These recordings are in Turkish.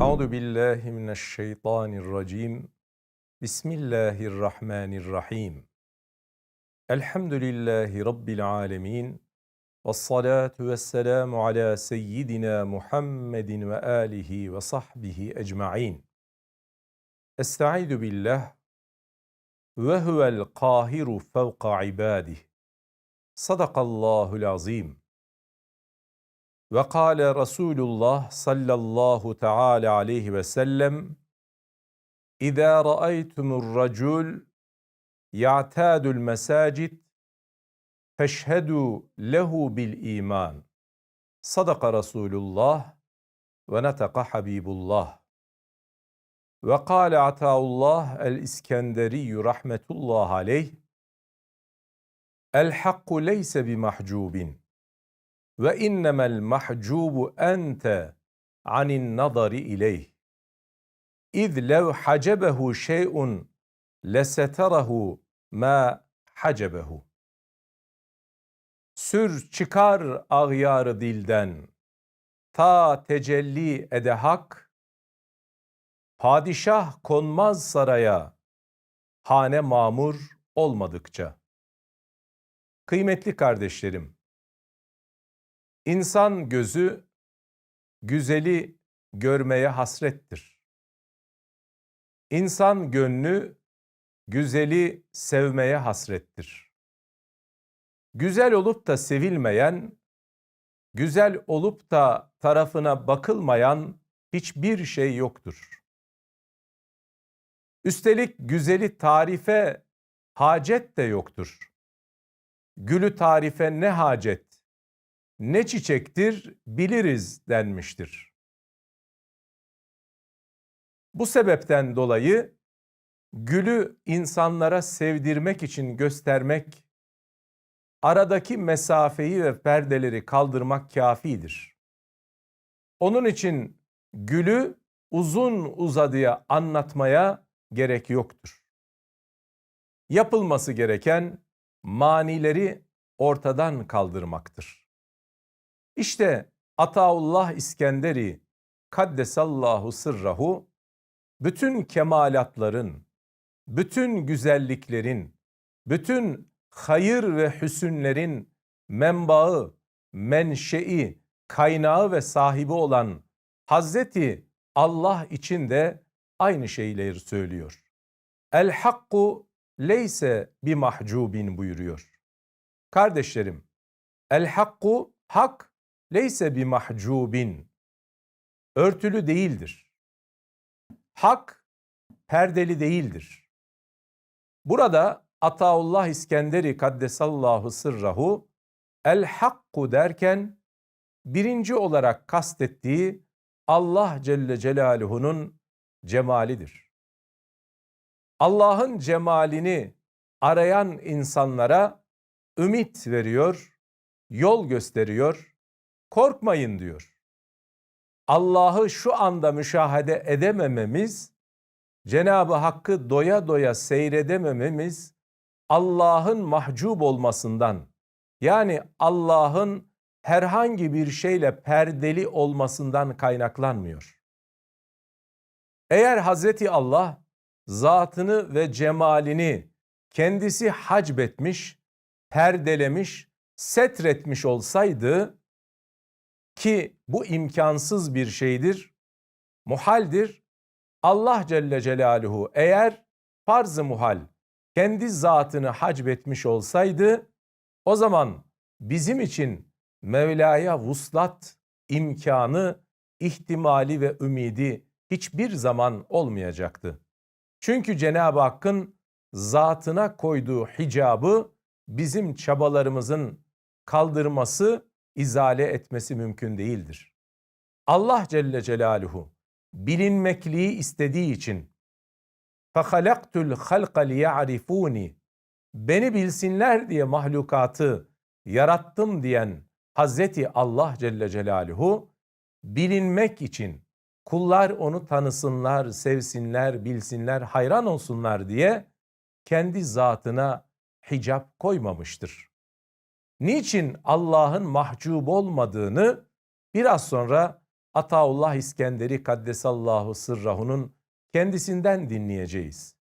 أعوذ بالله من الشيطان الرجيم. بسم الله الرحمن الرحيم. الحمد لله رب العالمين والصلاة والسلام على سيدنا محمد وآله وصحبه أجمعين. أستعيذ بالله وهو القاهر فوق عباده. صدق الله العظيم. وقال رسول الله صلى الله تعالى عليه وسلم إذا رأيتم الرجل يعتاد المساجد فاشهدوا له بالإيمان. صدق رسول الله ونطق حبيب الله. وقال عطاء الله الإسكندري رحمة الله عليه الحق ليس بمحجوبٍ. Ve innemel mahcubu ente anin nazari ileyh. İz lev hacebehu şey'un leseterahu ma hacebehu. Sür çıkar ağyarı dilden, ta tecelli ede hak, padişah konmaz saraya, hane mamur olmadıkça. Kıymetli kardeşlerim, İnsan gözü güzeli görmeye hasrettir. İnsan gönlü güzeli sevmeye hasrettir. Güzel olup da sevilmeyen, güzel olup da tarafına bakılmayan hiçbir şey yoktur. Üstelik güzeli tarife hacet de yoktur. Gülü tarife ne hacet? Ne çiçektir biliriz denmiştir. Bu sebepten dolayı gülü insanlara sevdirmek için göstermek, aradaki mesafeyi ve perdeleri kaldırmak kafidir. Onun için gülü uzun uzadıya anlatmaya gerek yoktur. Yapılması gereken manileri ortadan kaldırmaktır. İşte Ataullah İskenderi Kaddesallahu sırrahu bütün kemalatların, bütün güzelliklerin, bütün hayır ve hüsünlerin menbaı, menşei, kaynağı ve sahibi olan Hazreti Allah için de aynı şeyleri söylüyor. El hakku leyse bi mahcubin buyuruyor. Kardeşlerim, el hakku hak leyse bi mahcubin örtülü değildir. Hak perdeli değildir. Burada Ataullah İskenderi kaddesallahu sırrahu el hakku derken birinci olarak kastettiği Allah Celle Celaluhu'nun cemalidir. Allah'ın cemalini arayan insanlara ümit veriyor, yol gösteriyor, korkmayın diyor. Allah'ı şu anda müşahede edemememiz, Cenabı Hakk'ı doya doya seyredemememiz Allah'ın mahcup olmasından yani Allah'ın herhangi bir şeyle perdeli olmasından kaynaklanmıyor. Eğer Hazreti Allah zatını ve cemalini kendisi hacbetmiş, perdelemiş, setretmiş olsaydı ki bu imkansız bir şeydir, muhaldir. Allah Celle Celaluhu eğer farz-ı muhal kendi zatını hacbetmiş olsaydı o zaman bizim için Mevla'ya vuslat imkanı, ihtimali ve ümidi hiçbir zaman olmayacaktı. Çünkü Cenab-ı Hakk'ın zatına koyduğu hicabı bizim çabalarımızın kaldırması izale etmesi mümkün değildir. Allah Celle Celaluhu bilinmekliği istediği için فَخَلَقْتُ الْخَلْقَ لِيَعْرِفُونِ Beni bilsinler diye mahlukatı yarattım diyen Hazreti Allah Celle Celaluhu bilinmek için kullar onu tanısınlar, sevsinler, bilsinler, hayran olsunlar diye kendi zatına hicap koymamıştır niçin Allah'ın mahcup olmadığını biraz sonra Ataullah İskenderi Kaddesallahu Sırrahu'nun kendisinden dinleyeceğiz.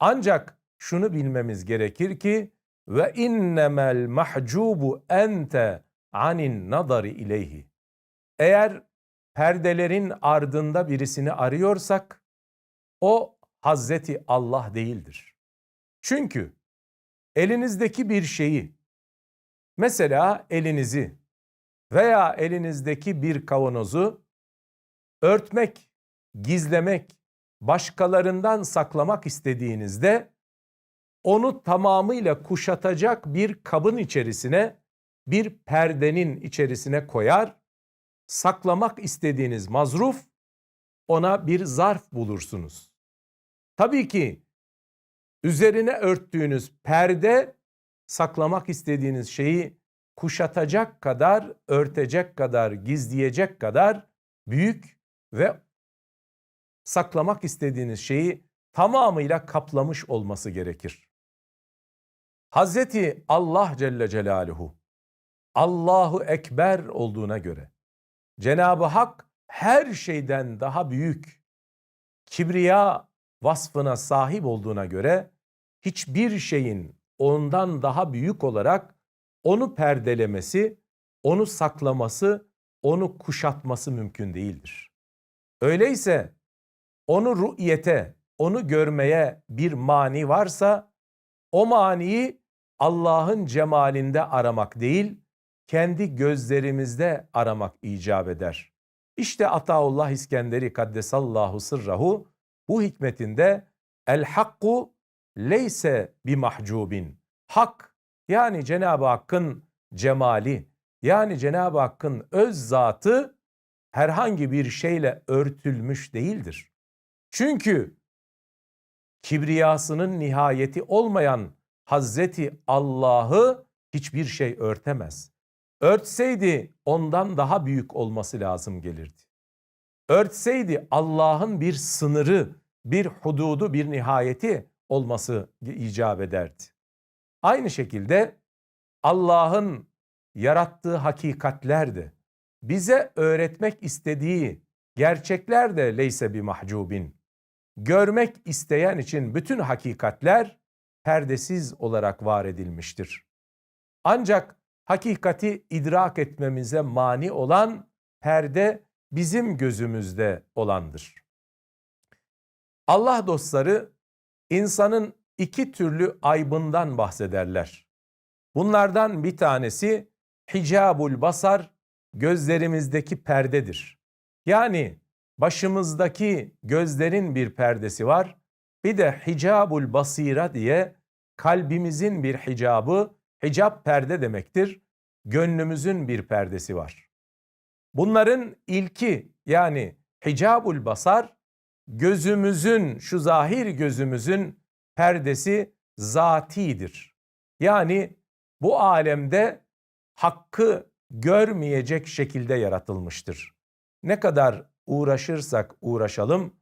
Ancak şunu bilmemiz gerekir ki ve innemel mahcubu ente anin nadari ileyhi. Eğer perdelerin ardında birisini arıyorsak o Hazreti Allah değildir. Çünkü elinizdeki bir şeyi mesela elinizi veya elinizdeki bir kavanozu örtmek, gizlemek, başkalarından saklamak istediğinizde onu tamamıyla kuşatacak bir kabın içerisine, bir perdenin içerisine koyar, saklamak istediğiniz mazruf ona bir zarf bulursunuz. Tabii ki üzerine örttüğünüz perde saklamak istediğiniz şeyi kuşatacak kadar, örtecek kadar, gizleyecek kadar büyük ve saklamak istediğiniz şeyi tamamıyla kaplamış olması gerekir. Hazreti Allah Celle Celaluhu Allahu Ekber olduğuna göre Cenab-ı Hak her şeyden daha büyük kibriya vasfına sahip olduğuna göre hiçbir şeyin ondan daha büyük olarak onu perdelemesi, onu saklaması, onu kuşatması mümkün değildir. Öyleyse onu ru'yete, onu görmeye bir mani varsa o maniyi Allah'ın cemalinde aramak değil, kendi gözlerimizde aramak icap eder. İşte Ataullah İskenderi Kaddesallahu sırrahu bu hikmetinde el hakku leyse bi mahcubin. Hak yani Cenab-ı Hakk'ın cemali yani Cenab-ı Hakk'ın öz zatı herhangi bir şeyle örtülmüş değildir. Çünkü kibriyasının nihayeti olmayan Hazreti Allah'ı hiçbir şey örtemez. Örtseydi ondan daha büyük olması lazım gelirdi. Örtseydi Allah'ın bir sınırı, bir hududu, bir nihayeti olması icap ederdi. Aynı şekilde Allah'ın yarattığı hakikatler de bize öğretmek istediği gerçekler de leyse bir mahcubin. Görmek isteyen için bütün hakikatler perdesiz olarak var edilmiştir. Ancak hakikati idrak etmemize mani olan perde bizim gözümüzde olandır. Allah dostları insanın iki türlü aybından bahsederler. Bunlardan bir tanesi hicabul basar, gözlerimizdeki perdedir. Yani başımızdaki gözlerin bir perdesi var. Bir de hicabul basira diye kalbimizin bir hicabı, hicap perde demektir. Gönlümüzün bir perdesi var. Bunların ilki yani hicabul basar gözümüzün şu zahir gözümüzün perdesi zatidir. Yani bu alemde hakkı görmeyecek şekilde yaratılmıştır. Ne kadar uğraşırsak uğraşalım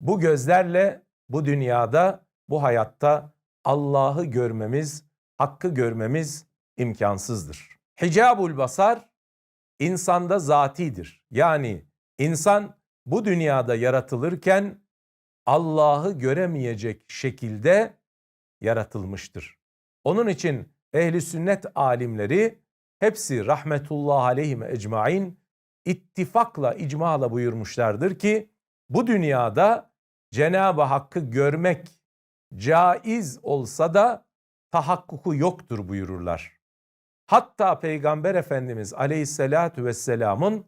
bu gözlerle bu dünyada, bu hayatta Allah'ı görmemiz, hakkı görmemiz imkansızdır. Hicabul basar insanda zatidir. Yani insan bu dünyada yaratılırken Allah'ı göremeyecek şekilde yaratılmıştır. Onun için ehli sünnet alimleri hepsi rahmetullah aleyhim ecmain ittifakla icmala buyurmuşlardır ki bu dünyada Cenab-ı Hakk'ı görmek caiz olsa da tahakkuku yoktur buyururlar. Hatta Peygamber Efendimiz aleyhissalatu vesselamın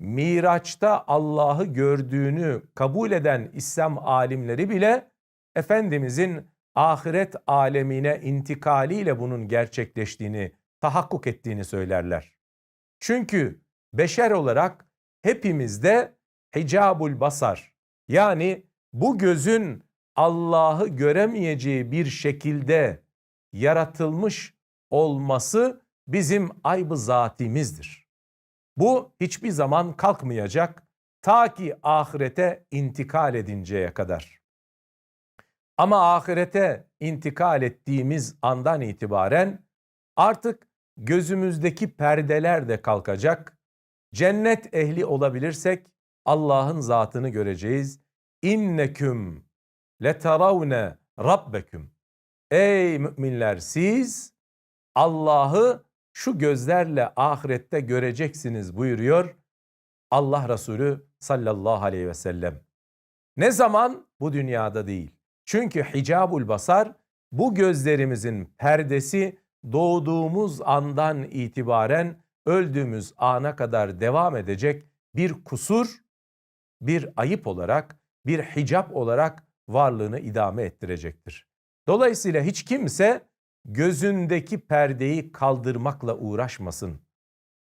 Miraç'ta Allah'ı gördüğünü kabul eden İslam alimleri bile Efendimizin ahiret alemine intikaliyle bunun gerçekleştiğini, tahakkuk ettiğini söylerler. Çünkü beşer olarak hepimizde hicabul basar yani bu gözün Allah'ı göremeyeceği bir şekilde yaratılmış olması bizim ayb zatimizdir. Bu hiçbir zaman kalkmayacak ta ki ahirete intikal edinceye kadar. Ama ahirete intikal ettiğimiz andan itibaren artık gözümüzdeki perdeler de kalkacak. cennet ehli olabilirsek Allah'ın zatını göreceğiz. İnneküm leteravne rabbeküm. Ey müminler siz Allah'ı şu gözlerle ahirette göreceksiniz buyuruyor Allah Resulü sallallahu aleyhi ve sellem. Ne zaman? Bu dünyada değil. Çünkü hicabul basar bu gözlerimizin perdesi doğduğumuz andan itibaren öldüğümüz ana kadar devam edecek bir kusur, bir ayıp olarak, bir hicap olarak varlığını idame ettirecektir. Dolayısıyla hiç kimse gözündeki perdeyi kaldırmakla uğraşmasın.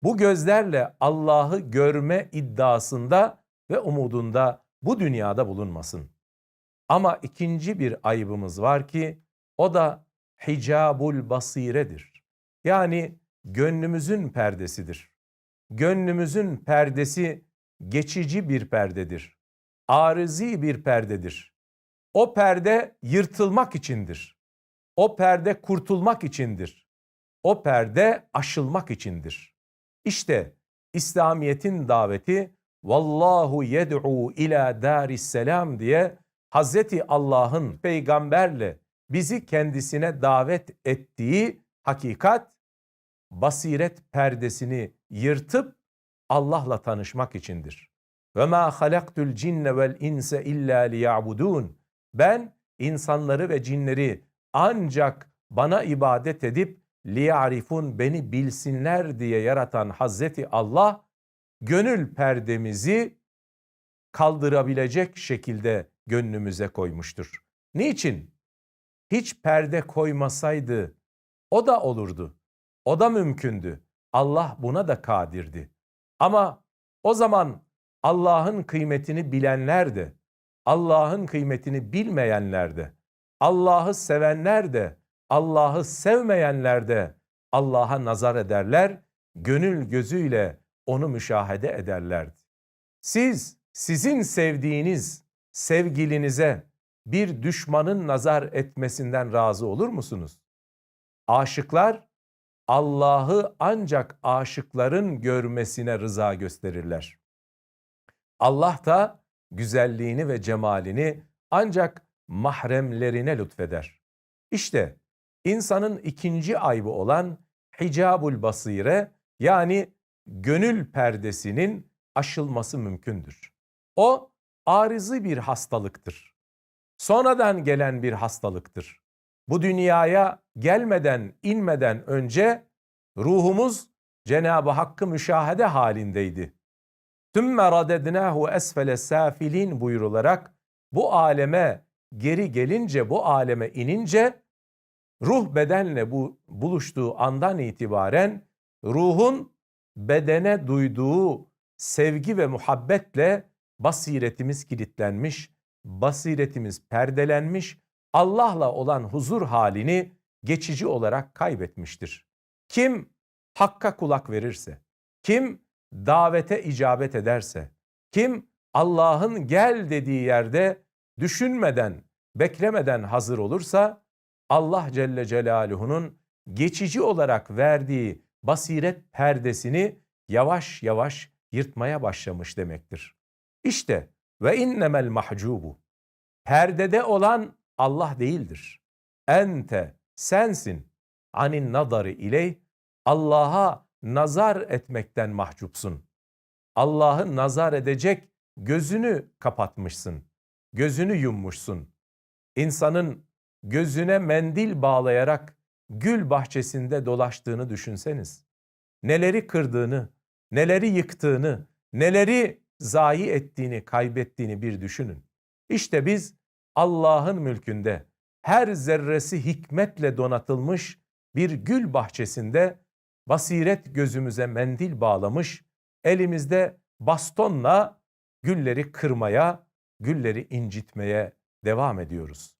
Bu gözlerle Allah'ı görme iddiasında ve umudunda bu dünyada bulunmasın. Ama ikinci bir ayıbımız var ki o da hicabul basiredir. Yani gönlümüzün perdesidir. Gönlümüzün perdesi geçici bir perdedir. Arızi bir perdedir. O perde yırtılmak içindir. O perde kurtulmak içindir. O perde aşılmak içindir. İşte İslamiyet'in daveti vallahu yed'u ila daris selam diye Hazreti Allah'ın peygamberle bizi kendisine davet ettiği hakikat basiret perdesini yırtıp Allah'la tanışmak içindir. Ve ma halaktul cinne vel inse illa liya'budun. Ben insanları ve cinleri ancak bana ibadet edip liya'rifun beni bilsinler diye yaratan Hazreti Allah gönül perdemizi kaldırabilecek şekilde gönlümüze koymuştur. Niçin? Hiç perde koymasaydı o da olurdu. O da mümkündü. Allah buna da kadirdi. Ama o zaman Allah'ın kıymetini bilenler de, Allah'ın kıymetini bilmeyenler de, Allah'ı sevenler de, Allah'ı sevmeyenler de Allah'a nazar ederler, gönül gözüyle onu müşahede ederlerdi. Siz sizin sevdiğiniz sevgilinize bir düşmanın nazar etmesinden razı olur musunuz? Aşıklar Allah'ı ancak aşıkların görmesine rıza gösterirler. Allah da güzelliğini ve cemalini ancak mahremlerine lütfeder. İşte insanın ikinci ayıbı olan hicabul basire yani gönül perdesinin aşılması mümkündür. O arızı bir hastalıktır. Sonradan gelen bir hastalıktır. Bu dünyaya gelmeden, inmeden önce ruhumuz Cenab-ı Hakk'ı müşahede halindeydi. Tümme radednahu esfele safilin buyurularak bu aleme geri gelince, bu aleme inince ruh bedenle bu buluştuğu andan itibaren ruhun bedene duyduğu sevgi ve muhabbetle basiretimiz kilitlenmiş, basiretimiz perdelenmiş, Allah'la olan huzur halini geçici olarak kaybetmiştir. Kim hakka kulak verirse, kim davete icabet ederse, kim Allah'ın gel dediği yerde düşünmeden, beklemeden hazır olursa Allah Celle Celaluhu'nun geçici olarak verdiği basiret perdesini yavaş yavaş yırtmaya başlamış demektir. İşte ve innemel mahcubu perdede olan Allah değildir. Ente sensin anin nadarı iley Allah'a nazar etmekten mahcupsun. Allah'ı nazar edecek gözünü kapatmışsın. Gözünü yummuşsun. İnsanın gözüne mendil bağlayarak gül bahçesinde dolaştığını düşünseniz. Neleri kırdığını, neleri yıktığını, neleri zayi ettiğini, kaybettiğini bir düşünün. İşte biz Allah'ın mülkünde her zerresi hikmetle donatılmış bir gül bahçesinde basiret gözümüze mendil bağlamış, elimizde bastonla gülleri kırmaya, gülleri incitmeye devam ediyoruz.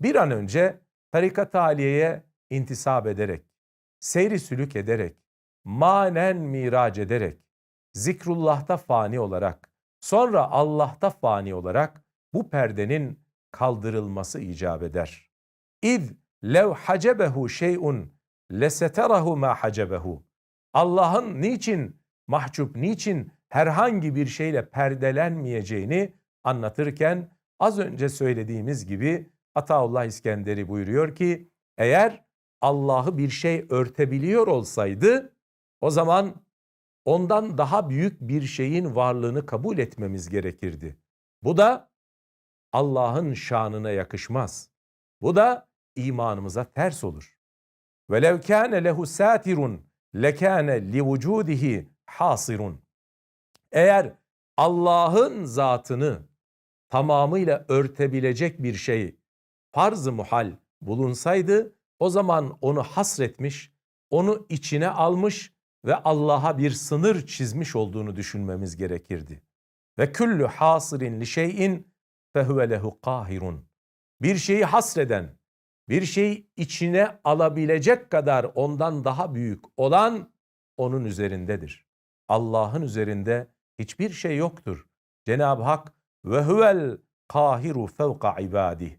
Bir an önce tarikat aliyeye intisap ederek, seyri sülük ederek, manen mirac ederek, zikrullah'ta fani olarak, sonra Allah'ta fani olarak bu perdenin kaldırılması icap eder. İz lev hacebehu şey'un leseterahu ma hacebehu. Allah'ın niçin mahcup, niçin herhangi bir şeyle perdelenmeyeceğini anlatırken az önce söylediğimiz gibi Ataullah İskenderi buyuruyor ki eğer Allah'ı bir şey örtebiliyor olsaydı o zaman ondan daha büyük bir şeyin varlığını kabul etmemiz gerekirdi. Bu da Allah'ın şanına yakışmaz. Bu da imanımıza ters olur. Velev kâne lehu satirun lekâne li vücudihi hasirun. Eğer Allah'ın zatını tamamıyla örtebilecek bir şey farz-ı muhal bulunsaydı o zaman onu hasretmiş, onu içine almış ve Allah'a bir sınır çizmiş olduğunu düşünmemiz gerekirdi. Ve küllü hasirin li şeyin fehuve lehu kahirun. Bir şeyi hasreden, bir şeyi içine alabilecek kadar ondan daha büyük olan onun üzerindedir. Allah'ın üzerinde hiçbir şey yoktur. Cenab-ı Hak ve huvel kahiru fevka ibadih.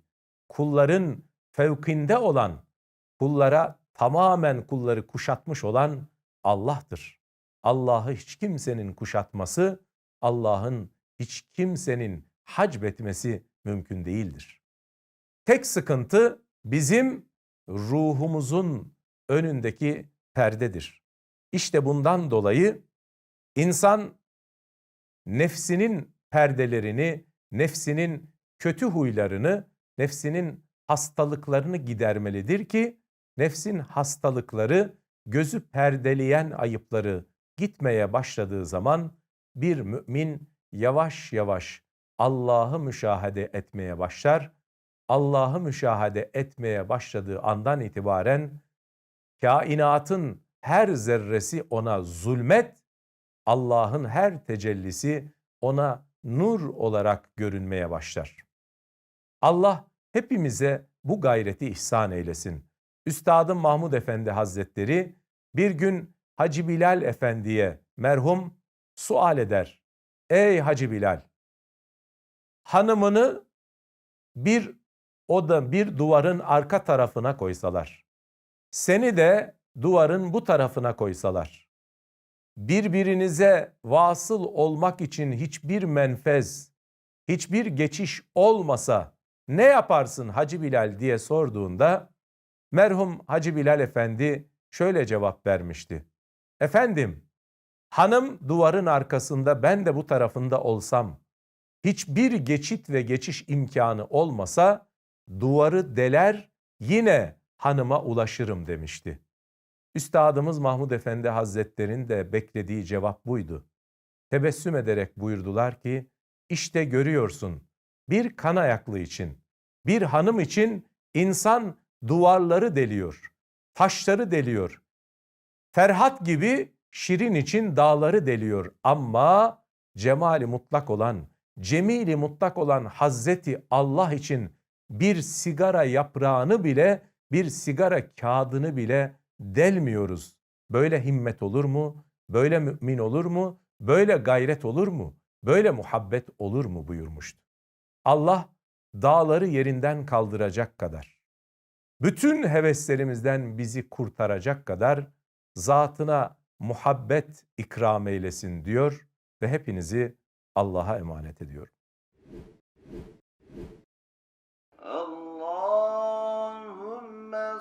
Kulların fevkinde olan, kullara tamamen kulları kuşatmış olan Allah'tır. Allah'ı hiç kimsenin kuşatması, Allah'ın hiç kimsenin hacbetmesi mümkün değildir. Tek sıkıntı bizim ruhumuzun önündeki perdedir. İşte bundan dolayı insan nefsinin perdelerini, nefsinin kötü huylarını, nefsinin hastalıklarını gidermelidir ki nefsin hastalıkları gözü perdeleyen ayıpları gitmeye başladığı zaman bir mümin yavaş yavaş Allah'ı müşahede etmeye başlar. Allah'ı müşahede etmeye başladığı andan itibaren kainatın her zerresi ona zulmet, Allah'ın her tecellisi ona nur olarak görünmeye başlar. Allah hepimize bu gayreti ihsan eylesin. Üstadım Mahmud Efendi Hazretleri bir gün Hacı Bilal Efendi'ye merhum sual eder. Ey Hacı Bilal, hanımını bir oda bir duvarın arka tarafına koysalar, seni de duvarın bu tarafına koysalar, birbirinize vasıl olmak için hiçbir menfez, hiçbir geçiş olmasa ne yaparsın Hacı Bilal diye sorduğunda merhum Hacı Bilal Efendi şöyle cevap vermişti. Efendim, hanım duvarın arkasında ben de bu tarafında olsam, hiçbir geçit ve geçiş imkanı olmasa duvarı deler yine hanıma ulaşırım demişti. Üstadımız Mahmud Efendi Hazretleri'nin de beklediği cevap buydu. Tebessüm ederek buyurdular ki, işte görüyorsun bir kan ayaklı için, bir hanım için insan duvarları deliyor, taşları deliyor. Ferhat gibi Şirin için dağları deliyor ama cemali mutlak olan, cemili mutlak olan Hazreti Allah için bir sigara yaprağını bile, bir sigara kağıdını bile delmiyoruz. Böyle himmet olur mu? Böyle mümin olur mu? Böyle gayret olur mu? Böyle muhabbet olur mu buyurmuştu. Allah dağları yerinden kaldıracak kadar, bütün heveslerimizden bizi kurtaracak kadar zatına muhabbet ikram eylesin diyor ve hepinizi Allah'a emanet ediyorum.